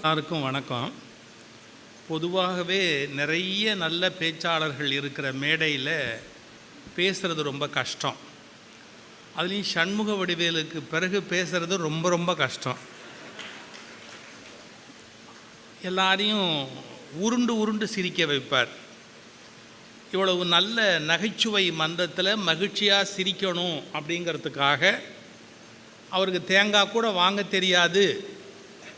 எல்லாருக்கும் வணக்கம். பொதுவாகவே நிறைய நல்ல பேச்சாளர்கள் இருக்கிற மேடையில் பேசுகிறது ரொம்ப கஷ்டம். அதுலேயும் சண்முக வடிவேலுக்கு பிறகு பேசுகிறது ரொம்ப ரொம்ப கஷ்டம். எல்லாரையும் உருண்டு உருண்டு சிரிக்க வைப்பார். இவ்வளவு நல்ல நகைச்சுவை மந்தத்தில் மகிழ்ச்சியாக சிரிக்கணும் அப்படிங்கிறதுக்காக அவருக்கு தேங்காய் கூட வாங்க தெரியாது.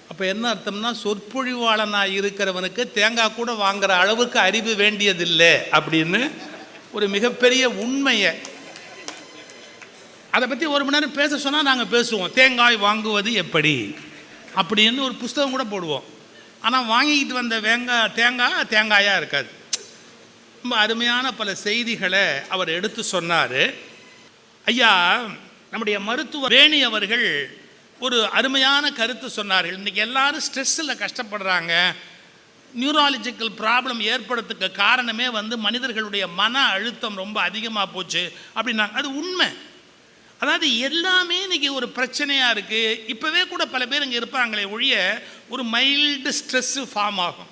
அப்போ என்ன அர்த்தம்னா சொற்பொழிவாளனாக இருக்கிறவனுக்கு தேங்காய் கூட வாங்குற அளவுக்கு அறிவு வேண்டியதில்லை அப்படின்னு ஒரு மிகப்பெரிய உண்மையை. அதை பற்றி ஒரு மணி நேரம் பேச சொன்னால் நாங்கள் பேசுவோம். தேங்காய் வாங்குவது எப்படி? அப்படின்னு ஒரு புஸ்தகம் கூட போடுவோம். ஆனால் வாங்கிக்கிட்டு வந்த வேங்காய் தேங்காய் தேங்காயாக இருக்காது. ரொம்ப அருமையான பல செய்திகளை அவர் எடுத்து சொன்னார். ஐயா நம்முடைய மருத்துவர் வேணி அவர்கள் ஒரு அருமையான கருத்து சொன்னார்கள். இன்றைக்கி எல்லாரும் ஸ்ட்ரெஸ்ஸில் கஷ்டப்படுறாங்க. நியூராலஜிக்கல் ப்ராப்ளம் ஏற்படுறதுக்கு காரணமே வந்து மனிதர்களுடைய மன அழுத்தம் ரொம்ப அதிகமாக போச்சு அப்படின்னாங்க. அது உண்மை. அதாவது எல்லாமே இன்றைக்கி ஒரு பிரச்சனையாக இருக்குது இப்போவே கூட பல பேர் இங்கே இருப்பாங்களே ஒழிய ஒரு மைல்டு ஸ்ட்ரெஸ்ஸு ஃபார்ம் ஆகும்.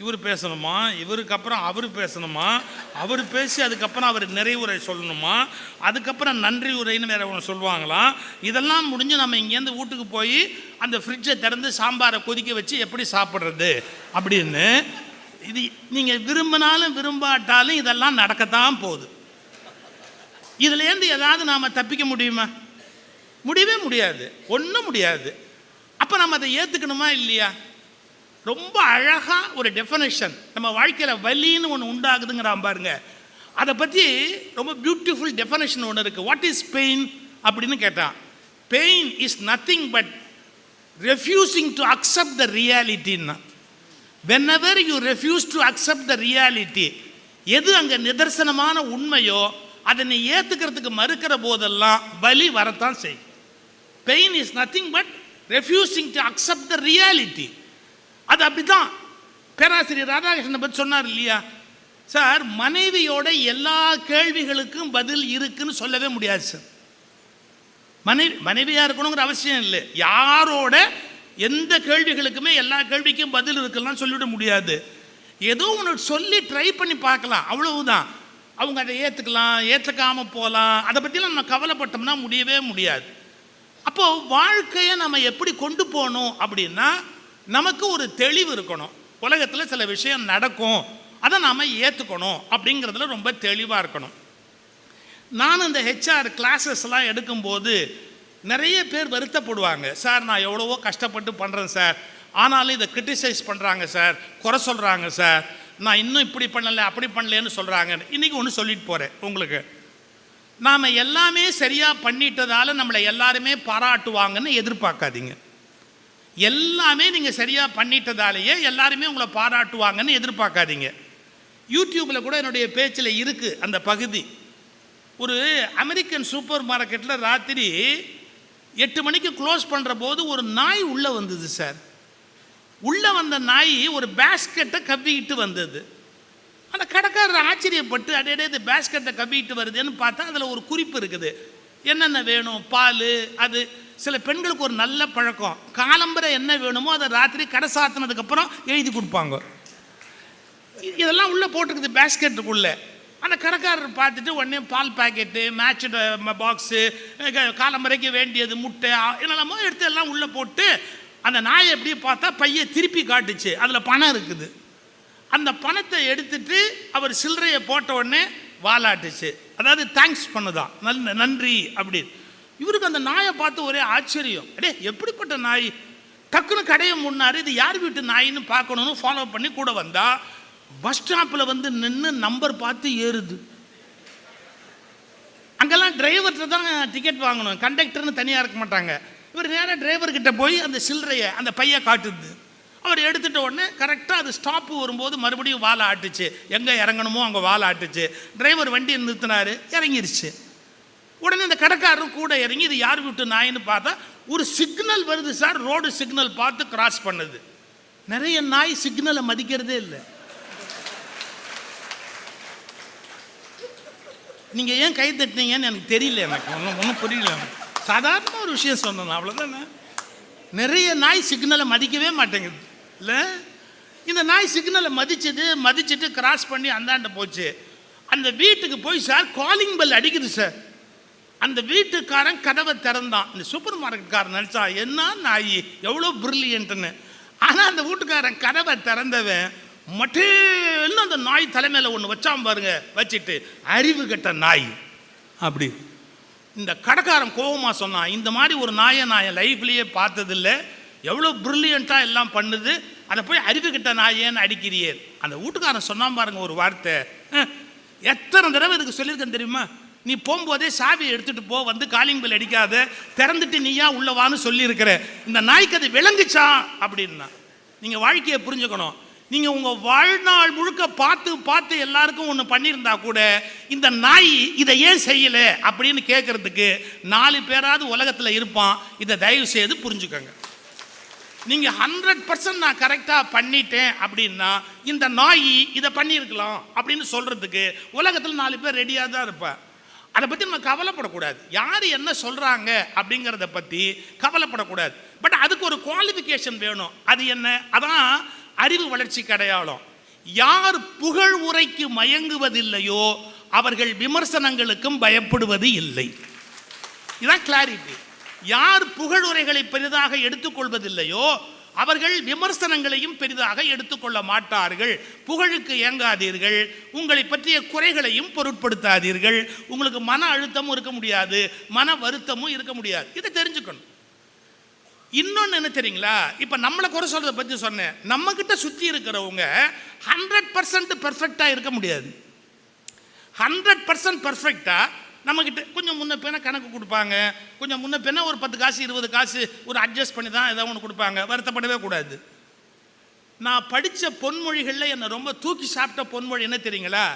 இவர் பேசணுமா? இவருக்கு அப்புறம் அவர் பேசணுமா? அவர் பேசி அதுக்கப்புறம் அவர் நிறைவுரை சொல்லணுமா? அதுக்கப்புறம் நன்றி உரைன்னு வேற ஒன்று சொல்லுவாங்களாம் இதெல்லாம் முடிஞ்சு நம்ம இங்கேருந்து வீட்டுக்கு போய் அந்த ஃப்ரிட்ஜை திறந்து சாம்பாரை கொதிக்க வச்சு எப்படி சாப்பிட்றது? அப்படின்னு இது நீங்கள் விரும்பினாலும் விரும்பாட்டாலும் இதெல்லாம் நடக்கத்தான் போகுது. இதுலேருந்து ஏதாவது நாம் தப்பிக்க முடியுமா? முடியவே முடியாது. ஒன்றும் முடியாது. அப்போ நம்ம அதை ஏற்றுக்கணுமா இல்லையா? ரொம்ப அழகாக ஒரு டெஃபனேஷன் நம்ம வாழ்க்கையில் வலின்னு ஒன்று உண்டாகுதுங்கிறான் பாருங்க. அதை பற்றி ரொம்ப பியூட்டிஃபுல் டெஃபனேஷன் ஒன்று இருக்குது வாட் இஸ் பெயின் அப்படின்னு கேட்டான். Pain is nothing but refusing to accept the ரியாலிட்டின்னா whenever you refuse to accept the reality எது அங்கே நிதர்சனமான உண்மையோ அதை நீ ஏற்றுக்கிறதுக்கு மறுக்கிற போதெல்லாம் வலி வரத்தான் செய்யும். Pain is nothing but refusing to accept the reality அது அப்படிதான் பேராசிரியர் ராதாகிருஷ்ணன் பற்றி சொன்னார் இல்லையா? சார் மனைவியோட எல்லா கேள்விகளுக்கும் பதில் இருக்குன்னு சொல்லவே முடியாது சார். மனைவி மனைவியாக இருக்கணுங்கிற அவசியம் இல்லை. யாரோட எந்த கேள்விகளுக்குமே எல்லா கேள்விக்கும் பதில் இருக்கலாம் சொல்லிவிட முடியாது. ஏதோ ஒன்று சொல்லி ட்ரை பண்ணி பார்க்கலாம். அவ்வளவுதான். அவங்க அதை ஏற்றுக்கலாம் ஏற்றுக்காமல் போகலாம். அதை பற்றிலாம் நம்ம கவலைப்பட்டோம்னா முடியவே முடியாது. அப்போது வாழ்க்கையை நம்ம எப்படி கொண்டு போகணும் அப்படின்னா நமக்கு ஒரு தெளிவு இருக்கணும். உலகத்தில் சில விஷயம் நடக்கும். அதை நாம் ஏற்றுக்கணும் அப்படிங்கிறதுல ரொம்ப தெளிவாக இருக்கணும். நான் இந்த ஹெச்ஆர் கிளாஸஸ்லாம் எடுக்கும்போது நிறைய பேர் வருத்தப்படுவாங்க. சார் நான் எவ்வளவோ கஷ்டப்பட்டு பண்ணுறேன் சார். ஆனாலும் இதை கிரிட்டிசைஸ் பண்ணுறாங்க சார். குறை சொல்கிறாங்க சார். நான் இன்னும் இப்படி பண்ணலை அப்படி பண்ணலன்னு சொல்கிறாங்க இன்றைக்கி ஒன்று சொல்லிட்டு போகிறேன் உங்களுக்கு. நாம் எல்லாமே சரியாக பண்ணிட்டதால நம்மளை எல்லாருமே பாராட்டுவாங்கன்னு எதிர்பார்க்காதீங்க. எல்லாமே நீங்கள் சரியாக பண்ணிட்டதாலேயே எல்லாருமே உங்களை பாராட்டுவாங்கன்னு எதிர்பார்க்காதீங்க. யூடியூப்பில் கூட என்னுடைய பேச்சில் இருக்குது அந்த பகுதி. ஒரு அமெரிக்கன் சூப்பர் மார்க்கெட்டில் ராத்திரி எட்டு மணிக்கு க்ளோஸ் பண்ணுற போது ஒரு நாய் உள்ளே வந்தது சார். உள்ளே வந்த நாய் ஒரு பேஸ்கெட்டை கவ்விக்கிட்டு வந்தது. அந்த கடைக்காரர் ஆச்சரியப்பட்டு அடையடே இது பேஸ்கெட்டை கவ்விக்கிட்டு வருதுன்னு பார்த்தா அதில் ஒரு குறிப்பு இருக்குது. என்னென்ன வேணும்? பால் அது. சில பெண்களுக்கு ஒரு நல்ல பழக்கம். காலம்பரை என்ன வேணுமோ அதை ராத்திரி கடை சாத்தினதுக்கப்புறம் எழுதி கொடுப்பாங்க. இதெல்லாம் உள்ளே போட்டுருக்குது பேஸ்கெட்டுக்குள்ளே அந்த கடைக்காரர் பார்த்துட்டு உடனே பால் பாக்கெட்டு மேட்ச் பாக்ஸு காலம்பரைக்கு வேண்டியது முட்டை என்னெல்லாமோ எடுத்து எல்லாம் உள்ளே போட்டு அந்த நாயை எப்படி பார்த்தா பையை திருப்பி காட்டுச்சு. அதில் பணம் இருக்குது. அந்த பணத்தை எடுத்துட்டு அவர் சில்லறையை போட்ட உடனே வாலாட்டுச்சு. அதாவது தேங்க்ஸ் பண்ணுதான். நல் நன்றி அப்படின்னு. இவருக்கு அந்த நாயை பார்த்து ஒரே ஆச்சரியம். அடே எப்படிப்பட்ட நாய்? டக்குன்னு கடையை முன்னாரு இது யார் வீட்டு நாயின்னு பார்க்கணும்னு ஃபாலோ பண்ணி கூட வந்தா பஸ் ஸ்டாப்பில் வந்து நின்று நம்பர் பார்த்து ஏறுது. அங்கெல்லாம் டிரைவர்கிட்ட தான் டிக்கெட் வாங்கணும் கண்டக்டர்னு தனியாக இருக்க மாட்டாங்க. இவர் நேராக டிரைவர்கிட்ட போய் அந்த சில்லறையை அந்த பையை காட்டுது. அவர் எடுத்துட்ட உடனே கரெக்டாக அது ஸ்டாப்பு வரும்போது மறுபடியும் வாழை ஆட்டுச்சு. எங்கே இறங்கணுமோ அங்கே வாழை ஆட்டுச்சு. டிரைவர் வண்டியை நிறுத்தினாரு இறங்கிருச்சு. உடனே இந்த கடைக்காரரும் கூட இறங்கி இது யார் வீட்டு நாயின்னு பார்த்தா ஒரு சிக்னல் வருது சார் ரோடு சிக்னல் பார்த்து கிராஸ் பண்ணுது. நிறைய நாய் சிக்னலை மதிக்கிறதே இல்லை. நீங்கள் ஏன் கை தட்டினீங்கன்னு எனக்கு தெரியல எனக்கு. ஒன்றும் ஒன்றும் புரியல. சாதாரண ஒரு விஷயம் சொன்னேன் அவ்வளோதானே நிறைய நாய் சிக்னலை மதிக்கவே மாட்டேங்குது. இல்லை? இந்த நாய் சிக்னலை மதிச்சது மதிச்சுட்டு கிராஸ் பண்ணி அந்தாண்ட போச்சு. அந்த வீட்டுக்கு போய் சார் காலிங் பெல் அடிக்குது சார். அந்த வீட்டுக்காரன் கதவை திறந்தான். இந்த சூப்பர் மார்க்கெட்காரன் நினச்சா என்ன நாய் எவ்வளோ பிரில்லியன்ட்டுன்னு ஆனால் அந்த வீட்டுக்காரன் கதவை திறந்தவன் மட்டேன்னு அந்த நாய் தலைமையில் ஒன்று வச்சான் பாருங்க வச்சுட்டு அறிவு கெட்ட நாய். அப்படி. இந்த கடைக்காரன் கோபமாக சொன்னான் இந்த மாதிரி ஒரு நாயை நான் என் லைஃப்லேயே பார்த்ததில்ல. எவ்வளோ ப்ரில்லியண்ட்டாக எல்லாம் பண்ணுது. அதை போய் அறிவு கிட்ட நாயேன்னு அடிக்கிறியே. அந்த வீட்டுக்காரன் சொன்னான் பாருங்க ஒரு வார்த்தை. "அஹ், எத்தனை தடவை இதுக்கு சொல்லியிருக்கேன் தெரியுமா? நீ போகும்போதே சாவியை எடுத்துட்டு போ வந்து காலிங் பில் அடிக்காத திறந்துட்டு நீயா உள்ளவான்னு சொல்லியிருக்கிற. இந்த நாய்க்கு அது விளங்குச்சா? அப்படின்னா நீங்கள் வாழ்க்கையை புரிஞ்சுக்கணும். நீங்கள் உங்கள் வாழ்நாள் முழுக்க பார்த்து பார்த்து எல்லாருக்கும் ஒன்று பண்ணியிருந்தா கூட இந்த நாய் இதை ஏன் செய்யலை? அப்படின்னு கேட்குறதுக்கு நாலு பேராவது உலகத்தில் இருப்பான். இதை தயவு செய்து புரிஞ்சுக்கோங்க. நீங்கள் ஹண்ட்ரட் பர்சன்ட் நான் கரெக்டாக பண்ணிட்டேன் அப்படின்னா இந்த நாய் இதை பண்ணியிருக்கலாம் அப்படின்னு சொல்கிறதுக்கு உலகத்தில் நாலு பேர் ரெடியாக தான் இருப்பேன் அதை பற்றி நம்ம கவலைப்படக்கூடாது. யார் என்ன சொல்கிறாங்க அப்படிங்கிறத பற்றி கவலைப்படக்கூடாது. பட் அதுக்கு ஒரு குவாலிஃபிகேஷன் வேணும். அது என்ன? அதான் அறிவு வளர்ச்சி அடையாளம் யார் புகழ் உரைக்கு மயங்குவதில்லையோ அவர்கள் விமர்சனங்களுக்கும் பயப்படுவது இல்லை. இதான் கிளாரிட்டி யார் புகழுரைகளை பெரிதாக எடுத்துக்கொள்வதில்லையோ அவர்கள் விமர்சனங்களையும் பெரிதாக எடுத்துக்கொள்ள மாட்டார்கள். புகழுக்கு இயங்காதீர்கள் உங்களை பற்றிய குறைகளையும் பொருட்படுத்தாதீர்கள். உங்களுக்கு மன அழுத்தமும் இருக்க முடியாது. மன வருத்தமும் இருக்க முடியாது. இதை தெரிஞ்சுக்கணும். இன்னொன்று என்ன தெரியுங்களா? இப்போ நம்மளை குறை சொல்கிறத பற்றி சொன்னேன். நம்மக்கிட்ட சுற்றி இருக்கிறவங்க ஹண்ட்ரட் பர்சன்ட் பெர்ஃபெக்டாக இருக்க முடியாது. ஹண்ட்ரட் பர்சன்ட் பர்ஃபெக்டாக நம்மக்கிட்ட கொஞ்சம் முன்ன பின்ன கணக்கு கொடுப்பாங்க. கொஞ்சம் முன்ன பின்ன ஒரு பத்து காசு இருபது காசு ஒரு அட்ஜஸ்ட் பண்ணி தான் ஏதாவது ஒன்று கொடுப்பாங்க. வருத்தப்படவே கூடாது. நான் படித்த பொன்மொழிகளில் என்னை ரொம்ப தூக்கி சாப்பிட்ட பொன்மொழி என்ன தெரியுங்களா?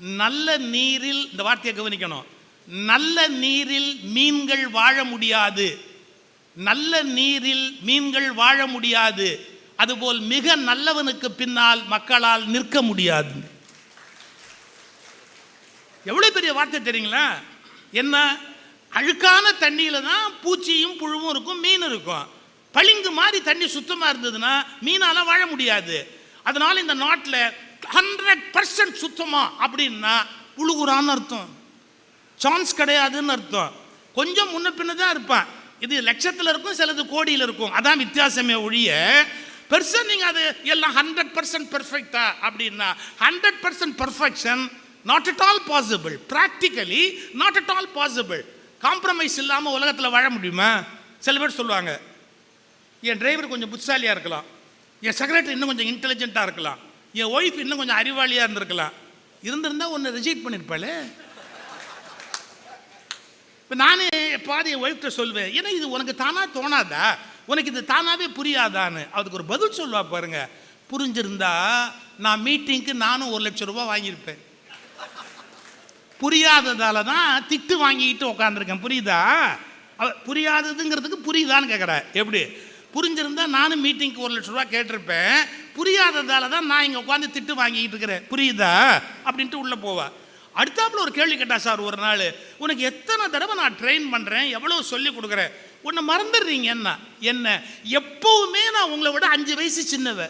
நல்ல நீரில் இந்த வார்த்தையை கவனிக்கணும். நல்ல நீரில் மீன்கள் வாழ முடியாது. நல்ல நீரில் மீன்கள் வாழ முடியாது. அதுபோல் மிக நல்லவனுக்கு பின்னால் மக்களால் நிற்க முடியாது. எவ்வளோ பெரிய வார்த்தை தெரியுங்களா? என்ன? அழுக்கான தண்ணியில் தான் பூச்சியும் புழுவும் இருக்கும் மீன் இருக்கும். பளிங்கு மாதிரி தண்ணி சுத்தமாக இருந்ததுன்னா மீனால வாழ முடியாது. அதனால் இந்த நாட்டில் ஹண்ட்ரட் பர்சன்ட் சுத்தமாக அப்படின்னா புழுகுறான்னு அர்த்தம். சான்ஸ் கிடையாதுன்னு அர்த்தம். கொஞ்சம் முன்ன பின்ன தான் இருப்பான். இது லட்சத்தில் இருக்கும் சிலது கோடியில் இருக்கும். அதான் வித்தியாசமே ஒழிய பெருசாக நீங்கள் அது எல்லாம் ஹண்ட்ரட் பர்சன்ட் பெர்ஃபெக்டா அப்படின்னா hundred percent perfection not at all possible practically not at all possible compromise இல்லாமல் உலகத்தில் வாழ முடியுமா? சில பேர் சொல்லுவாங்க என் டிரைவர் கொஞ்சம் புத்திசாலியாக இருக்கலாம். என் செக்ரட்டரி இன்னும் கொஞ்சம் இன்டெலிஜென்ட்டாக இருக்கலாம். என் ஒய்ஃப் இன்னும் கொஞ்சம் அறிவாளியாக இருந்திருக்கலாம். இருந்திருந்தால் ஒன்று ரிஜெக்ட் பண்ணியிருப்பாளே இப்போ நானே பாதி என் ஒய்ஃப்ட்ட சொல்வேன் ஏன்னா இது உனக்கு தானாக தோணாதா? உனக்கு இது தானாவே புரியாதான்னு. அதுக்கு ஒரு பதில் சொல்லுவா பாருங்க. புரிஞ்சிருந்தா நான் மீட்டிங்க்கு நானும் ஒரு லட்சம் ரூபா வாங்கியிருப்பேன். புரியாததால தான் திட்டு வாங்கிக்கிட்டு உட்காந்துருக்கேன் புரியுதா? புரியாததுங்கிறதுக்கு புரியுதான்னு கேட்குறேன் எப்படி? புரிஞ்சிருந்தா நானும் மீட்டிங்க்கு ஒரு லட்ச ரூபா கேட்டிருப்பேன். புரியாததால தான் நான் இங்கே உட்காந்து திட்டு வாங்கிக்கிட்டு இருக்கிறேன். புரியுதா? அப்படின்ட்டு உள்ளே போவேன் அடுத்தாப்புல ஒரு கேள்வி கேட்டா சார் ஒரு நாள் உனக்கு எத்தனை தடவை நான் ட்ரெயின் பண்ணுறேன் எவ்வளோ சொல்லி கொடுக்குறேன்? உன்னை மறந்துடுறீங்க என்ன என்ன? எப்பவுமே நான் உங்களை விட அஞ்சு வயசு சின்னவ.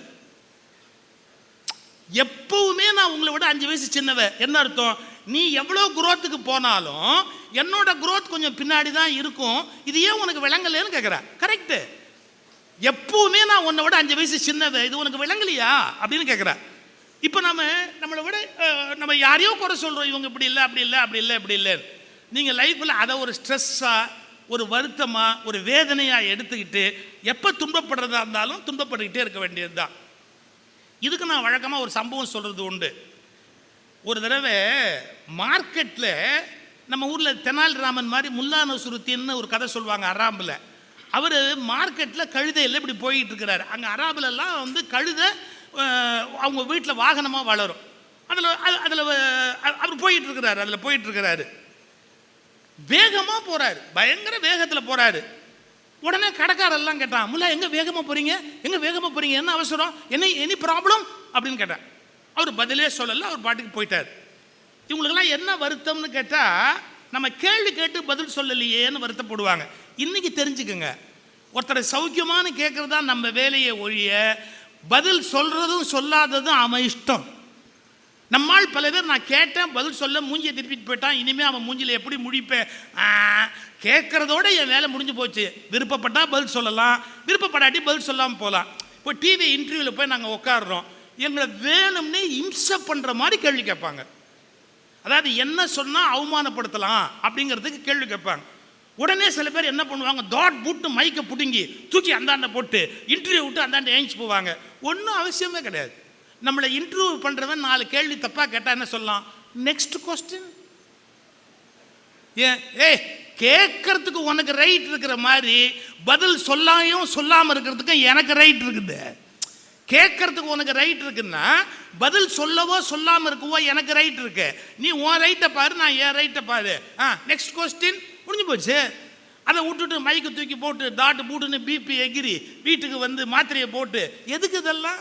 எப்பவுமே நான் உங்களை விட அஞ்சு வயசு சின்னவ. என்ன அர்த்தம்? நீ எவ்வளோ குரோத்துக்கு போனாலும் என்னோட குரோத் கொஞ்சம் பின்னாடி தான் இருக்கும். இது ஏன் உனக்கு விளங்கலைன்னு கேட்குற கரெக்டு எப்பவுமே நான் உன்னை விட அஞ்சு வயசு சின்னது. இது உனக்கு விளங்கலையா? அப்படின்னு கேட்குற இப்போ நம்ம நம்மளை விட நம்ம யாரையோ குறை சொல்கிறோம் இவங்க இப்படி இல்லை அப்படி இல்லை அப்படி இல்லை இப்படி இல்லை நீங்கள் லைஃப்பில் அதை ஒரு ஸ்ட்ரெஸ்ஸாக ஒரு வருத்தமாக ஒரு வேதனையாக எடுத்துக்கிட்டு எப்போ துன்பப்படுறதா இருந்தாலும் துன்பப்பட்டுக்கிட்டே இருக்க வேண்டியது தான் இதுக்கு நான் வழக்கமாக ஒரு சம்பவம் சொல்கிறது உண்டு. ஒரு தடவை மார்க்கெட்டில் நம்ம ஊரில் தெனாலிராமன் மாதிரி முல்லா நசுருத்தின்னு ஒரு கதை சொல்லுவாங்க அராம்பில் அவர் மார்க்கெட்டில் கழுதையில் இப்படி போயிட்டு இருக்கிறாரு. அங்கே அராபிலெல்லாம் வந்து கழுதை அவங்க வீட்டில் வாகனமாக வளரும். அதில் அதில் அவர் போயிட்டு இருக்கிறாரு அதில் போயிட்டு இருக்கிறாரு. வேகமாக போகிறாரு பயங்கர வேகத்தில் போகிறாரு உடனே கடைக்காரெல்லாம் கேட்டான் முல்லா எங்கே வேகமாக போகிறீங்க எங்கே வேகமாக போகிறீங்க என்ன அவசரம்? என்ன எனி ப்ராப்ளம் அப்படின்னு கேட்டேன். அவர் பதிலே சொல்லலை அவர் பாட்டுக்கு போயிட்டார். இவங்களுக்கெல்லாம் என்ன வருத்தம்னு கேட்டால் நம்ம கேள்வி கேட்டு பதில் சொல்லலையேன்னு வருத்தப்படுவாங்க. இன்னைக்கு தெரிஞ்சுக்கோங்க. ஒருத்தரை சௌக்கியமானு கேட்குறது தான் நம்ம வேலையை ஒழிய பதில் சொல்கிறதும் சொல்லாததும் அவன் இஷ்டம். நம்மால் பல பேர் நான் கேட்டேன் பதில் சொல்ல மூஞ்சியை திருப்பிட்டு போயிட்டான் இனிமேல் அவன் மூஞ்சியில் எப்படி முடிப்பேன்? கேட்குறதோட என் வேலை முடிஞ்சு போச்சு. விருப்பப்பட்டால் பதில் சொல்லலாம் விருப்பப்படாட்டி பதில் சொல்லாமல் போகலாம் இப்போ டிவி இன்டர்வியூவில் போய் நாங்கள் உட்காடுறோம் எங்களை வேணும்னே இம்சை பண்ணுற மாதிரி கேள்வி கேட்பாங்க. அதாவது என்ன சொன்னால் அவமானப்படுத்தலாம் அப்படிங்கிறதுக்கு கேள்வி கேட்பாங்க. உடனே சில பேர் என்ன பண்ணுவாங்க? தாட் புட்டு மைக்கை பிடுங்கி தூக்கி அந்தாண்ட போட்டு இன்டர்வியூ விட்டு அந்தாண்ட ஏஞ்சி போவாங்க. ஒன்றும் அவசியமே கிடையாது. நம்மளை இன்டர்வியூ பண்ணுறவன் நாலு கேள்வி தப்பாக கேட்டால் என்ன சொல்லலாம்? நெக்ஸ்ட் கொஸ்டின் ஏன்? ஏய் கேட்கறதுக்கு உனக்கு ரைட் இருக்கிற மாதிரி பதில் சொல்லாமையும் சொல்லாமல் இருக்கிறதுக்கும் எனக்கு ரைட் இருக்குது. கேட்கறதுக்கு உனக்கு ரைட் இருக்குன்னா பதில் சொல்லவோ சொல்லாமல் இருக்கவோ எனக்கு ரைட் இருக்கு. நீ உன் ரைட்டை பாரு நான் என் ரைட்டை பாரு. ஆ நெக்ஸ்ட் கொஸ்டின் முடிஞ்சு போச்சு. அதை விட்டுட்டு மைக்கு தூக்கி போட்டு டாட்டு பூட்டுன்னு பிபி எகிரி வீட்டுக்கு வந்து மாத்திரையை போட்டு எதுக்கு இதெல்லாம்?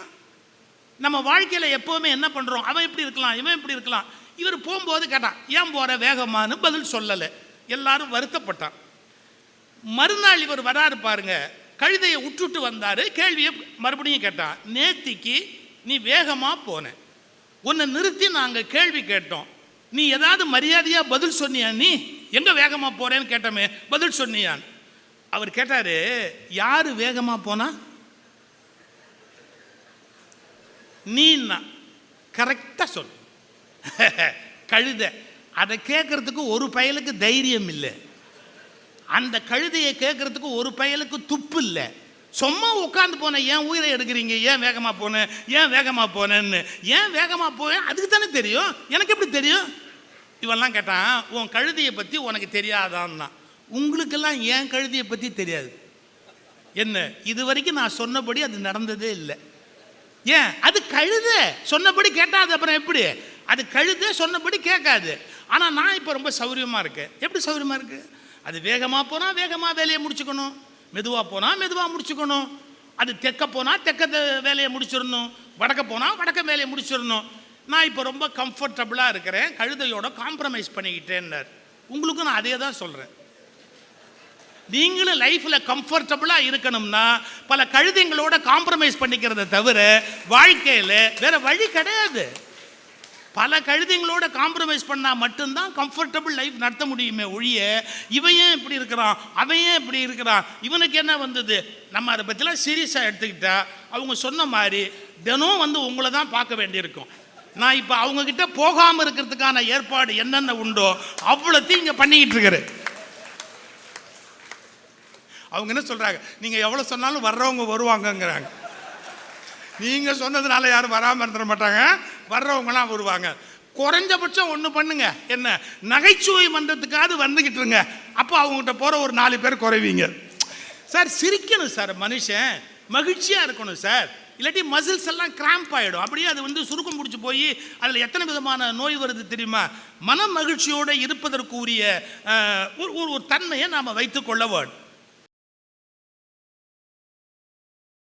நம்ம வாழ்க்கையில் எப்போவுமே என்ன பண்ணுறோம் அவன் இப்படி இருக்கலாம்? இவன் இப்படி இருக்கலாம்? இவர் போகும்போது கேட்டான் ஏன் போகிற வேகமான்னு பதில் சொல்லலை. எல்லாரும் வருத்தப்பட்டான். மறுநாள் இவர் வராரு பாருங்க. கழுதையை விட்டுட்டு வந்தார். கேள்வியை மறுபடியும் கேட்டான். நேத்திக்கு நீ வேகமாக போன. உன்னை நிறுத்தி நாங்கள் கேள்வி கேட்டோம். நீ ஏதாவது மரியாதையாக பதில் சொன்னியா நீ? எங்கே வேகமாக போகிறேன்னு கேட்டோமே பதில் சொன்னியான் அவர் கேட்டார் யார் வேகமாக போனா? நீன்னா. கரெக்டாக சொல். கழுதை. அதை கேட்கறதுக்கு ஒரு பயலுக்கு தைரியம் இல்லை. அந்த கழுதையை கேட்கறதுக்கு ஒரு பயலுக்கு துப்பு இல்லை. சும்மா உட்காந்து போனேன் ஏன் உயிரை எடுக்கிறீங்க? ஏன் வேகமாக போனேன் ஏன் வேகமாக போனேன்னு? ஏன் வேகமாக போவேன்? அதுக்கு தானே தெரியும். எனக்கு எப்படி தெரியும்? இவெல்லாம் கேட்டான் உன் கழுதையை பற்றி உனக்கு தெரியாதான்னா? உங்களுக்கெல்லாம் ஏன் கழுதையை பற்றி தெரியாது. என்ன? இது வரைக்கும் நான் சொன்னபடி அது நடந்ததே இல்லை. ஏன்? அது கழுத. சொன்னபடி கேட்டாது. அப்புறம் எப்படி? அது கழுத. சொன்னபடி கேட்காது. ஆனால் நான் இப்போ ரொம்ப சௌரியமாக இருக்கேன். எப்படி சௌரியமாக இருக்குது அது வேகமாக போனால் வேகமாக வேலையை முடிச்சுக்கணும். மெதுவாக போனால் மெதுவாக முடிச்சுக்கணும். அது தெற்க போனால் தெற்க வேலையை முடிச்சிடணும். வடக்க போனால் வடக்க வேலையை முடிச்சிடணும். நான் இப்போ ரொம்ப கம்ஃபர்டபுளாக இருக்கிறேன். கழுதையோட காம்ப்ரமைஸ் பண்ணிக்கிட்டேன்னார். உங்களுக்கும் நான் அதே தான் சொல்கிறேன் நீங்களும் லைஃப்பில் கம்ஃபர்டபுளாக இருக்கணும்னா பல கழுதைங்களோட காம்ப்ரமைஸ் பண்ணிக்கிறத தவிர வாழ்க்கையில் வேறு வழி கிடையாது. பல கழுதைங்களோட காம்ப்ரமைஸ் பண்ணால் மட்டும்தான் கம்ஃபர்டபுள் லைஃப் நடத்த முடியுமே ஒழிய இவன் ஏன் இப்படி இருக்கிறான்? அவன் ஏன் இப்படி இருக்கிறான்? இவனுக்கு என்ன வந்தது? நம்ம அதை பற்றிலாம் சீரியஸாக எடுத்துக்கிட்டா அவங்க சொன்ன மாதிரி தினம் வந்து உங்களை தான் பார்க்க வேண்டியிருக்கும். நான் இப்போ அவங்கக்கிட்ட போகாமல் இருக்கிறதுக்கான ஏற்பாடு என்னென்ன உண்டோ அவ்வளோத்தையும் இங்கே பண்ணிக்கிட்டு இருக்கிறேன். அவங்க என்ன சொல்கிறாங்க நீங்கள் எவ்வளோ சொன்னாலும் வர்றவங்க வருவாங்கங்கிறாங்க. நீங்க சொன்னதுனால யாரும் வராமல் இருந்துட மாட்டாங்க. வர்றவங்களாம் வருவாங்க. குறைஞ்சபட்சம் ஒன்று பண்ணுங்க. என்ன? நகைச்சுவை மன்றத்துக்காவது வந்துகிட்டு இருங்க. அப்போ அவங்ககிட்ட போற ஒரு நாலு பேர் குறைவீங்க. சார் சிரிக்கணும் சார் மனுஷன். மகிழ்ச்சியாக இருக்கணும் சார். இல்லாட்டி மசில்ஸ் எல்லாம் கிராம்ப் ஆகிடும் அப்படியே அது வந்து சுருக்கம் பிடிச்சி போய் அதில் எத்தனை விதமான நோய் வருது தெரியுமா? மன மகிழ்ச்சியோடு இருப்பதற்குரிய ஒரு ஒரு ஒரு தன்மையை நாம் வைத்துக்கொள்ள வேண்டும்.